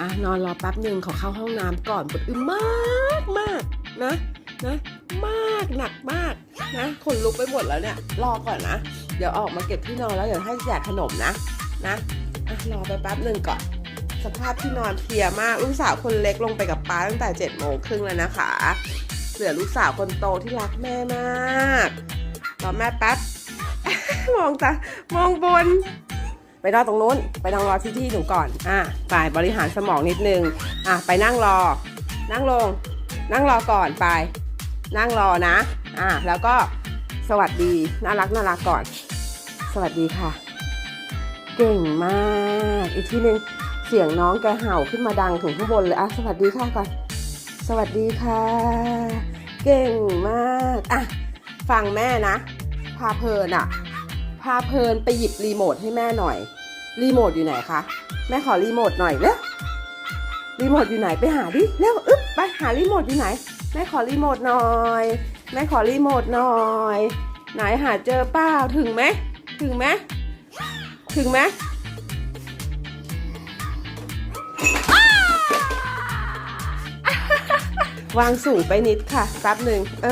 อะนอนรอแป๊บหนึ่งขอเข้าห้องน้ำก่อนปวดอึมากมากนะนะมากหนักมากนะขนลุกไปหมดแล้วเนี่ยรอก่อนนะเดี๋ยวออกมาเก็บที่นอนแล้วเดี๋ยวให้แจกขนมนะนะอะรอไปแป๊บหนึ่งก่อน สภาพที่นอนเพลียมากลูกสาวคนเล็กลงไปกับป้าตั้งแต่เจ็ดโมงครึ่งแล้วนะคะเหลือลูกสาวคนโตที่รักแม่มากรอแม่แป๊บมองตามองบน ไปนอตรงนู้น ไปนอนรอที่ที่หนูก่อน อะไปบริหารสมองนิดนึง อะไปนั่งรอ นั่งลง นั่งรอก่อนไป นั่งรอนะ อะแล้วก็สวัสดีน่ารักน่ารักก่อน สวัสดีค่ะ เก่งมาก อีกทีหนึ่งเสียงน้องแกเห่าขึ้นมาดังถึงข้างบนเลยอะสวัสดีค่ะก่อน สวัสดีค่ะ เก่งมากอะฟังแม่นะ พาเพลินอะ พาเพลินไปหยิบรีโมทให้แม่หน่อย รีโมทอยู่ไหนคะ แม่ขอรีโมทหน่อยเร็วรีโมทอยู่ไหนไปหาดิเร็วอึ๊บไปหารีโมทอยู่ไหน แม่ขอรีโมทหน่อย แม่ขอรีโมทหน่อย ไหนหาเจอเปล่าถึงไหมถึงไหมถึงไหมวางสูงไปนิดค่ะแป๊บหนึ่งเอ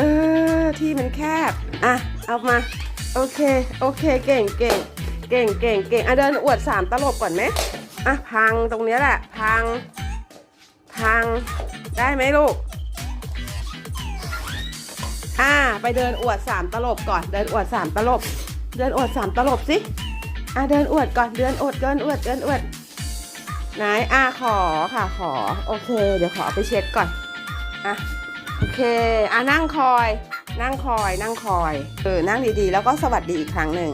อ ที่มันแคบ อะ เอามา โอเค โอเค เก่งเก่ง เก่งเก่งเก่งอะเดินอวดสามตลบก่อนไหมอะพังตรงนี้แหละ พัง พังได้ไหมลูก อ่า ไปเดินอวดสามตลบก่อน เดินอวดสามตลบ เดินอวดสามตลบสิ อะเดินอวดก่อน เดินอวด เดินอวด เดินอวด ไหน อะขอค่ะ ขอ โอเค เดี๋ยวขอไปเช็ดก่อน อะ โอเค อะนั่งคอย นั่งคอย นั่งคอย เออ นั่งดีๆ แล้วก็สวัสดีอีกครั้งหนึ่ง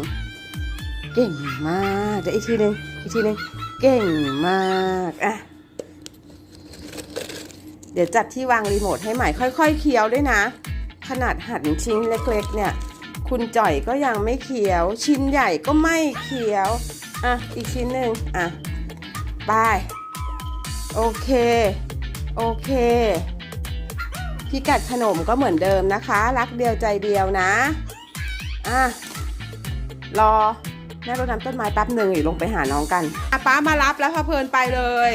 เก่งมากเดี๋ยวอีกทีหนึ่งอีกทีหนึ่งเก่งมากอะเดี๋ยวจัดที่วางรีโมทให้ใหม่ค่อยๆเคี้ยวด้วยนะ ขนาดหั่นชิ้นเล็กๆ เนี่ย คุณจ่อยก็ยังไม่เคี้ยว ชิ้นใหญ่ก็ไม่เคี้ยวอะอีกชิ้นหนึ่งอะไปโอเค โอเค พิกัดขนมก็เหมือนเดิมนะคะ รักเดียวใจเดียวนะ อะ รอ ม่รดน้ำต้นไม้แป๊บหนึ่งอยู่ลงไปหาน้องกันอะป้ามารับแล้วพาเพลินไปเลย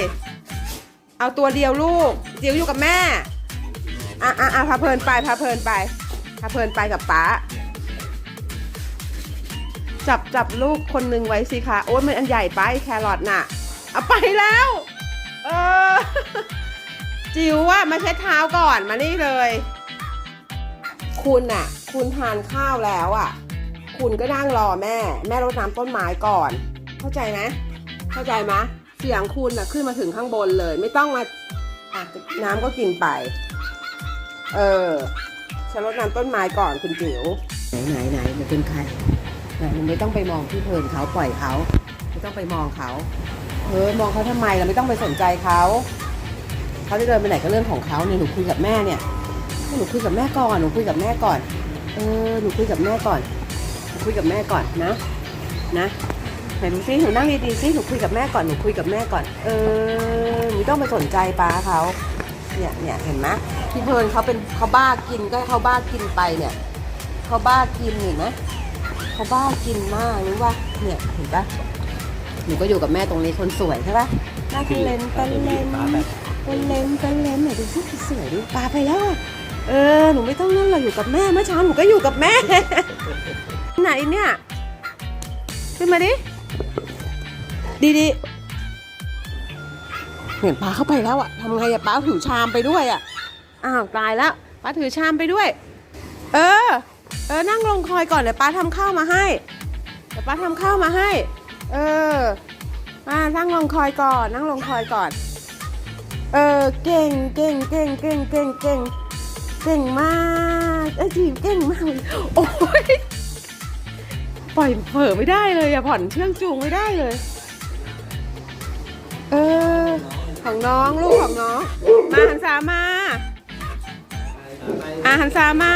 เอาตัวเดียวลูกจิ๋วอยู่กับแม่อะอะอะพาเพลินไปพาเพลินไปพาเพลินไปกับป้าจับจับลูกคนหนึ่งไว้สิคะโอ้ยมันอันใหญ่ไปแครอทน่ะเอาไปแล้ว เออ จิ๋วอะมาเช็ดเท้าก่อนมานี่เลย คุณน่ะ คุณทานข้าวแล้วอะ คุณก็นั่งรอแม่ แม่รดน้ำต้นไม้ก่อน เข้าใจไหมเข้าใจไหมเสียงคุณนะขึ้นมาถึงข้างบนเลย ไม่ต้องมาอะน้ำก็กินไป เออฉันรดน้ำต้นไม้ก่อนคุณจิ๋วไหนไหนไหนมันเป็นใครไหนมันไม่ต้องไปมองที่เพลินเขาปล่อยเขา ไม่ต้องไปมองเขาเออมองเขาทำไมเราไม่ต้องไปสนใจเขาเขาจะเดินไปไหนก็เรื่องของเขาเนี่ยหนูคุยกับแม่เนี่ยหนูคุยกับแม่ก่อนหนูคุยกับแม่ก่อนเออหนูคุยกับแม่ก่อน คุยกับแม่ก่อนนะ นะไหนดูซิหนูนั่งดีๆซิหนูคุยกับแม่ก่อนหนูคุยกับแม่ก่อน เออหนูไม่ต้องไปสนใจป้าเขาเนี่ยเนี่ยเห็นไหมพี่เพลินเขาเป็นเขาบ้ากินก็เขาบ้ากินไปเนี่ยเขาบ้ากินเห็นไหมเขาบ้ากินมากรู้ป่ะเนี่ยเห็นปะหนูก็อยู่กับแม่ตรงนี้คนสวยใช่ปะหน้ากันเลนกันเลนกันเลนกันเลนไหนดูซิสวยดูปลาไปแล้ว เออหนูไม่ต้องนั่นเราอยู่กับแม่เมื่อเช้าหนูก็อยู่กับแม่ ไหนเนี่ยขึ้นมาดิ ดีดีเห็นป้าเข้าไปแล้วอะทำไงอะป้าถือชามไปด้วยอะอ้าวตายแล้วป้าถือชามไปด้วย เออ เออนั่งลงคอยก่อนเดี๋ยวป้าทำข้าวมาให้เดี๋ยวป้าทำข้าวมาให้ เออมานั่งลงคอยก่อน นั่งลงคอยก่อน เออเก่งเก่งเก่งเก่งเก่งเก่งเก่งมากเอ้ยจีเก่งมากโอ้ย ปล่อยเผลอไม่ได้เลยอะผ่อนเชื่องจูงไม่ได้เลย เออ ของน้องลูกของน้อง มาหันสามา อะหันสามา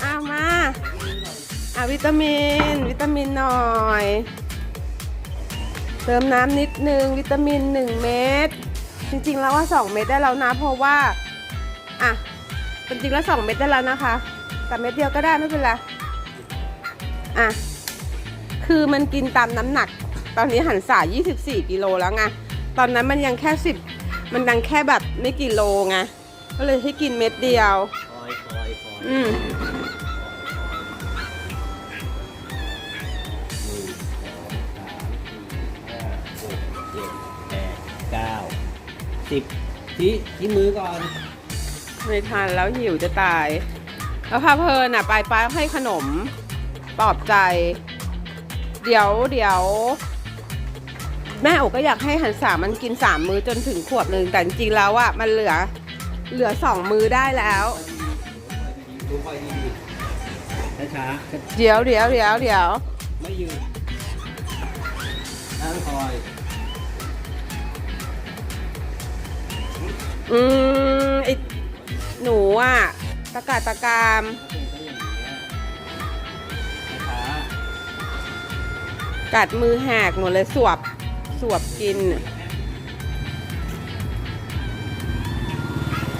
เอามาอะวิตามิน วิตามินหน่อย เติมน้ำนิดนึง วิตามิน1เม็ดจริงๆแล้วว่า2เม็ดได้แล้วนะ เพราะว่า อะจริงๆแล้ว2เม็ดได้แล้วนะคะแต่เม็ดเดียวก็ได้ไม่เป็นไร อะ คือมันกินตามน้ำหนัก ตอนนี้หันสา24 กิโลแล้วไง ตอนนั้นมันยังแค่สิบมันยังแค่แบบไม่กี่โลไง ก็เลยให้กินเม็ดเดียวคอยคอยคอยอืมหนึ่งสองสามสี่ห้าหกเจ็ดแปดเก้าสิบที่ที่มือก่อน ไม่ทันแล้วหิวจะตาย แล้วพาเพลินอะไปป้าให้ขนม ปลอบใจ เดี๋ยวเดี๋ยวแม่โอก็อยากให้หันสามันกินสามมื้อจนถึงขวบหนึ่งแต่จริงๆแล้วอะมันเหลือเหลือสองมื้อได้แล้ว ดูคอยดีๆช้าๆเดี๋ยวเดี๋ยวเดี๋ยวเดี๋ยวไม่ยืนนั่งคอยอืมไอหนูอะตะกาตะกามถ้าเป็ กัดมือแหกหมดเลยสวบสวบกินๆ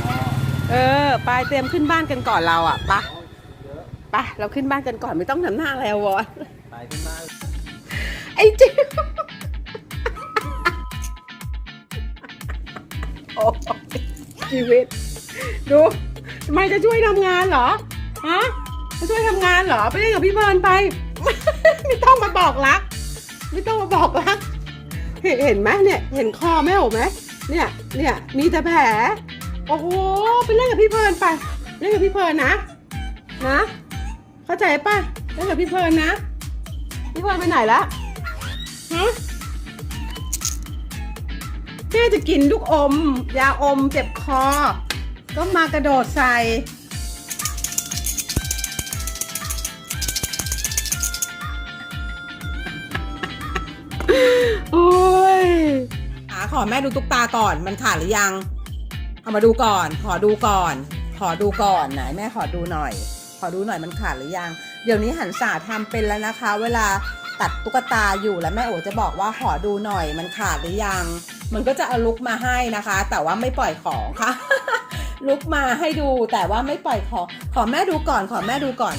อ๋อเออไปเตรียมขึ้นบ้านกันก่อนเราอะปะเยอะไปเราขึ้นบ้านกันก่อนไม่ต้องทำหน้าอะไรอะวอนตายขึ้นมาไอ้จิ๋วโอ้ยชีวิต ดูทำไมจะช่วยทำงานเหรอฮะจะช่วยทำงานเหรอ ไปเล่นกับพี่เบิร์นไป ไม่ต้องมาบอกรัก ไม่ต้องมาบอกรักเห็นเห็นไหมเนี่ย เห็นคอแม่โอไหมเนี่ย เนี่ย มีแต่แผล โอ้โห ไปเล่นกับพี่เพลินไป เล่นกับพี่เพลินนะ นะ เข้าใจป่ะ เล่นกับพี่เพลินนะ พี่เพลินไปไหนละฮะแม่จะกินลูกอม ยาอมเจ็บคอ ก็มากระโดดใส่ โอ้ยอะขอแม่ดูตุ๊กตาก่อนมันขาดหรือยัง เอามาดูก่อน ขอดูก่อน ขอดูก่อนไหนแม่ขอดูหน่อย ขอดูหน่อยมันขาดหรือยัง เดี๋ยวนี้หันศาทำเป็นแล้วนะคะ เวลาตัดตุ๊กตาอยู่แล้วแม่โอจะบอกว่าขอดูหน่อยมันขาดหรือยัง มันก็จะเอาลุกมาให้นะคะ แต่ว่าไม่ปล่อยของค่ะ ลุกมาให้ดูแต่ว่าไม่ปล่อยของขอแม่ดูก่อน ขอแม่ดูก่อน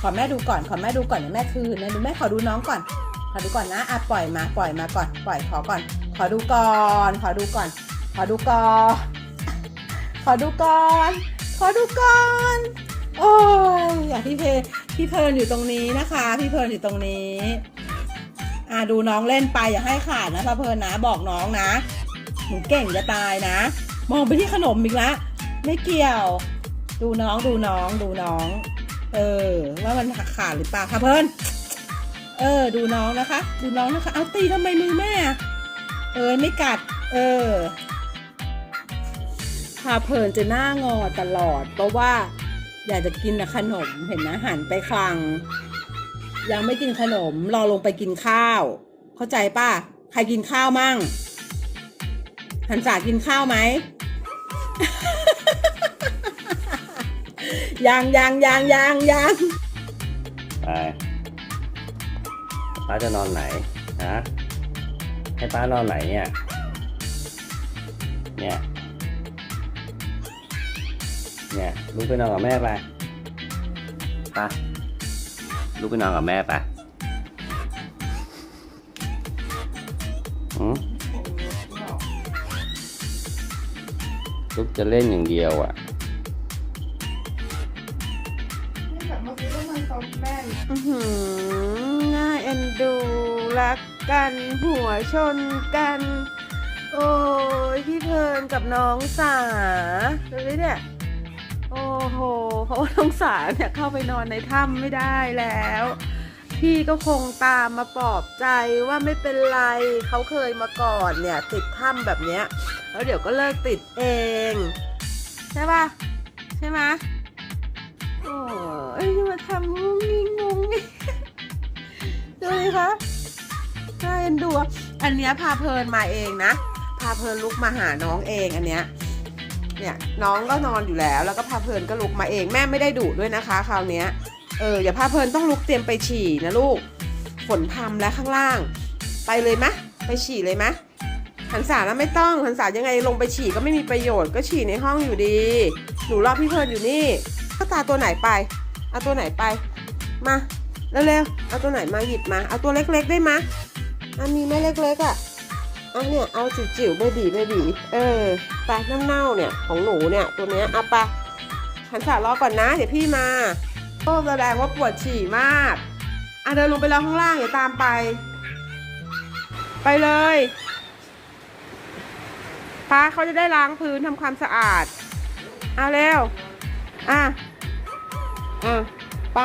ขอแม่ดูก่อน ขอแม่ดูก่อนเดี๋ยวแม่คืนนะดูแม่ขอดูน้องก่อน ขอดูก่อนนะอะปล่อยมาปล่อยมาก่อน ปล่อยขอก่อน ขอดูก่อน ขอดูก่อน ขอดูก่อน ขอดูก่อน ขอดูก่อนโอ้ยอยากพี่เพพี่เพลินอยู่ตรงนี้นะคะ พี่เพลินอยู่ตรงนี้อะดูน้องเล่นไปอย่าให้ขาดนะพะเพลินนะบอกน้องนะหนูเก่งจะตายนะ มองไปที่ขนมอีกละไม่เกี่ยว ดูน้องดูน้องดูน้อง เออ ว่ามันขาดหรือเปล่าคะเพลิน เออ ดูน้องนะคะ ดูน้องนะคะ เอาตีทำไมมือแม่ เออไม่กัด เออพาเพลินจะหน้างอตลอด เพราะว่าอยากจะกินขนมเห็นนะหันไปคลัง ยังไม่กินขนม รอลงไปกินข้าว เข้าใจป่ะ ใครกินข้าวมั่ง หันษากินข้าวไหมยังยังยังยังยังไป ป้าจะนอนไหนฮะให้ป้านอนไหนเนี่ย เนี่ย เนี่ยลูกไปนอนกับแม่ไปไปลูกไปนอนกับแม่ไปหืมลูกจะเล่นอย่างเดียวอะอื้อหือน่าเอ็น ดูรักกันหัวชนกัน โอ้ยพี่เพลินกับน้องสาดูดิเนี่ยโอ้โหเพราะว่าน้องสาเนี่ยเข้าไปนอนในถ้ำไม่ได้แล้ว พี่ก็คงตามมาปลอบใจว่าไม่เป็นไรเขาเคยมาก่อนเนี่ย ติดถ้ำแบบเนี้ยแล้วเดี๋ยวก็เลิกติดเอง ใช่ปะใช่ไหม อันเนี้ยพาเพลินมาเองนะ พาเพลินลุกมาหาน้องเองอันเนี้ย เนี่ยน้องก็นอนอยู่แล้ว แล้วก็พาเพลินก็ลุกมาเองแม่ไม่ได้ดุด้วยนะคะคราวเนี้ย เอออย่าพาเพลินต้องลุกเตรียมไปฉี่นะลูก ฝนพรำแล้วข้างล่าง ไปเลยมะ ไปฉี่เลยมะหันษาแล้วไม่ต้องหันษายังไงลงไปฉี่ก็ไม่มีประโยชน์ก็ฉี่ในห้องอยู่ดี หนูรอพี่เพลินอยู่นี่ก็ตาตัวไหนไป เอาตัวไหนไป มาเร็วๆ เอาตัวไหนมาหยิบมา เอาตัวเล็กๆได้ไหม อะมีไหมเล็กๆอะอะเนี่ยเอาจิ๋วๆเบบีเบบีเออไปน้ำเน่าเนี่ยของหนูเนี่ยตัวเนี้ยเอาไปหันสารอก่อนนะ เดี๋ยวพี่มาโอ้แสดงว่าปวดฉี่มากอะเดินลงไปรอข้างล่างอย่าตามไป ไปเลยป้าเขาจะได้ล้างพื้นทำความสะอาดเอาเร็วอะอะไป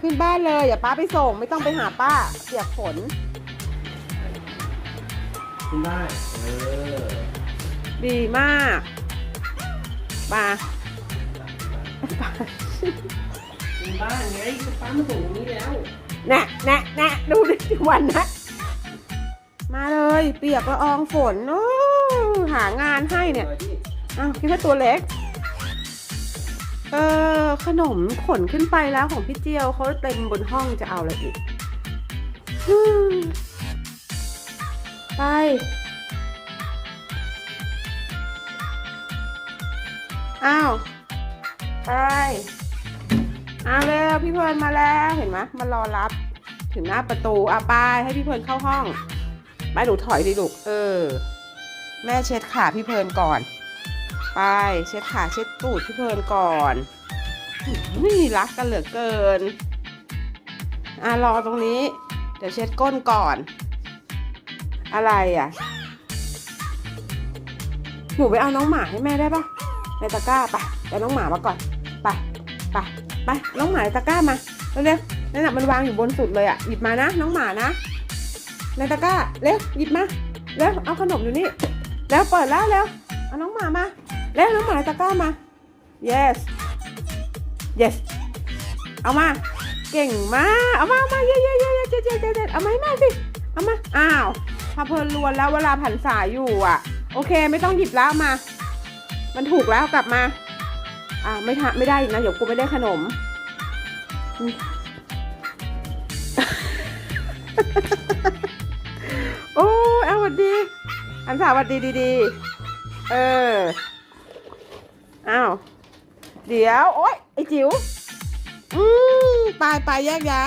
ขึ้นบ้านเลยอย่าป้าไปส่งไม่ต้องไปหาป้าเปียกฝน ขึ้นได้ เออดีมากมาป้าขึ้นบ้านไงป้ามาส่งตรงนี้แล้ว แน่แน่แน่ดูดิวันนะ มาเลยเปียกละอองฝนโอ้หางานให้เนี่ย อ้าวคิดว่าตัวเล็ก เออขนมขนขึ้นไปแล้วของพี่เจียวเขาเต็มบนห้องจะเอาอะไรอีกฮึ่ม ไป อ้าว ไปเอาเร็วพี่เพลินมาแล้วเห็นไหมมารอรับ ถึงหน้าประตูอะไปให้พี่เพลินเข้าห้องไปหนูถอยดิลูกเออ แม่เช็ดขาพี่เพลินก่อน ไปเช็ดขาเช็ดตูดพี่เพลินก่อนนี่รักกันเหลือเกินอะรอตรงนี้ เดี๋ยวเช็ดก้นก่อน อะไรอะ หนูไปเอาน้องหมาให้แม่ได้ปะในตะกร้าไปเอาน้องหมามาก่อน ไป ไป ไป น้องหมาในตะกร้ามา เร็วๆนั่นแหะมันวางอยู่บนสุดเลยอะ หยิบมานะ น้องหมานะ ในตะกร้า เร็ว หยิบมา เร็ว เอาขนมอยู่นี่ แล้วเปิดแล้วเร็ว เอาน้องหมามา เร็ว น้องหมาในตะกร้ามา yes yes เอามา เก่งมาก เอามา เอามา เย้เย้เย้เย้เย้เย้เอามาให้แม่สิ เอามา อ้าว พาเพลินลวนแล้วเวลาผันสายอยู่อะ โอเค ไม่ต้องหยิบแล้วมา มันถูกแล้วกลับมา อ่าไม่ทไม่ได้อีกนะเดี๋ยวกูไม่ได้ขนม โอ้เอาหวัดดี อันสาวัดดีดีๆเอออ้าวเดี๋ยว โอ๊ยไอจิ๋วอืมไปไปแยกย้าย